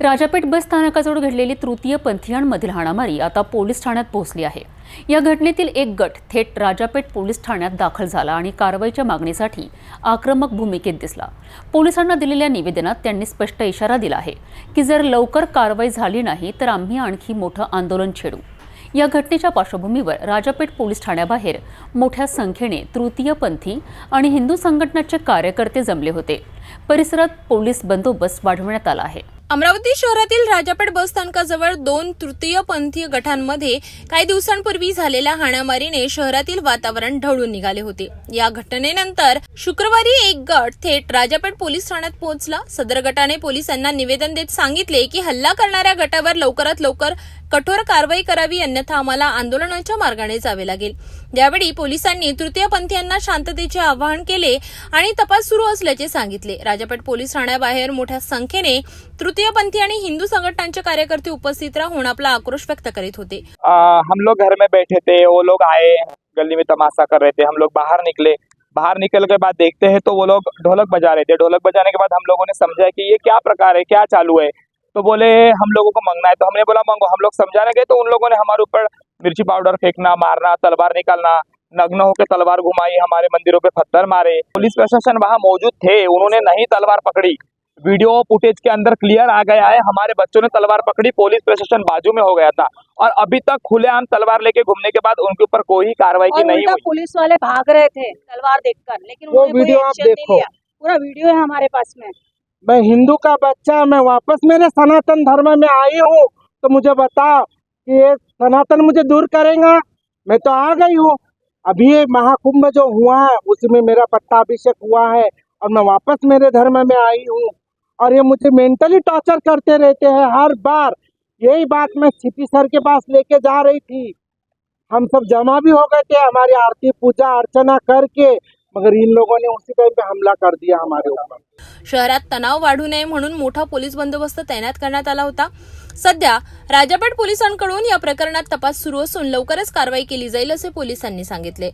राजापेठ बस स्थानकाजवळ घडलेली तृतीय पंथीयांमधील हाणामारी आता पोलीस ठाण्यात पोहोचली आहे. या घटनेतील एक गट थेट राजापेठ पोलीस ठाण्यात दाखल झाला आणि कारवाईच्या मागणीसाठी आक्रमक भूमिकेत दिसला. पोलिसांना दिलेल्या निवेदनात त्यांनी स्पष्ट इशारा दिला आहे की जर लवकर कारवाई झाली नाही तर आम्ही आणखी मोठं आंदोलन छेडू. या घटनेच्या पार्श्वभूमीवर राजापेठ पोलीस ठाण्याबाहेर मोठ्या संख्येने तृतीयपंथी आणि हिंदू संघटनाचे कार्यकर्ते जमले होते. परिसरात पोलीस बंदोबस्त वाढवण्यात आला आहे. अमरावती शहरातील राजापेठ बस स्थानकाजवळ दोन तृतीयपंथीय गटांमध्ये काही दिवसांपूर्वी झालेल्या हाणामारीने शहरातील वातावरण ढवळून निघाले होते. या घटनेनंतर शुक्रवारी एक गट थेट राजापेठ पोलीस ठाण्यात पोहोचला. सदर गटाने पोलिसांना निवेदन देत सांगितले की हल्ला करणाऱ्या गटावर लवकरात लवकर कठोर कारवाई करावी अन्यथा आम्हाला आंदोलनाच्या मार्गाने जावे लागेल. यावेळी पोलिसांनी तृतीयपंथीयांना शांततेचे आवाहन केले आणि तपास सुरू असल्याचे सांगितले. राजापेठ पोलीस ठाण्याबाहेर मोठ्या संख्येने तृतीयपंथी आणि हिंदू संघटनांचे कार्यकर्ते उपस्थित राहून आपला आक्रोश व्यक्त करीत होते. हम लोग घर में बैठे थे वो लोग आए गली में तमाशा कर रहे थे हम लोग बाहर निकले। बाहर निकल के बाद देखते हैं तो वो लोग ढोलक बजा रहे थे। ढोलक बजाने के बाद हम लोगों ने समझा कि ये क्या प्रकार है क्या चालू है। तो बोले हम लोगों को मंगना है। तो हमने बोला मंगो। हम लोग समझाने गए तो उन लोगों ने हमारे ऊपर मिर्ची पाउडर फेंकना मारना तलवार निकालना नग्न होकर तलवार घुमाई हमारे मंदिरों पे पत्थर मारे। पुलिस प्रशासन वहाँ मौजूद थे उन्होंने नहीं तलवार पकड़ी। वीडियो फुटेज के अंदर क्लियर आ गया है हमारे बच्चों ने तलवार पकड़ी पुलिस प्रशासन बाजू में हो गया था। और अभी तक खुलेआम तलवार लेके घूमने के बाद उनके ऊपर कोई कार्रवाई की नहीं हुई। पुलिस वाले भाग रहे थे तलवार देखकर लेकिन वो वीडियो आप देखो। पूरा वीडियो है हमारे पास में। मैं हिंदू का बच्चा, मैं वापस मेरे सनातन धर्म में आई हूँ। तो मुझे बताओ कि ये सनातन मुझे दूर करेगा? मैं तो आ गई हूँ। अभी महाकुंभ जो हुआ है, उसमें मेरा पट्टाभिषेक हुआ है और मैं वापस मेरे धर्म में आई हूँ। और ये मुझे मेंटली टॉर्चर करते रहते हैं। हर बार यही बात मैं सीपी सर के पास लेके जा रही थी। हम सब जमा भी हो गए थे, हमारी आरती, पूजा, अर्चना करके मगर इन लोगों ने उसी टाइम पे हमला कर दिया हमारे ऊपर। शहरात तणाव वाढू नये म्हणून मोठा पोलीस बंदोबस्त तैनात करण्यात आला होता. सध्या राजापेठ पोलिसांकडून या प्रकरणात तपास सुरू असून लवकरच कारवाई केली जाईल असे पोलिसांनी सांगितले.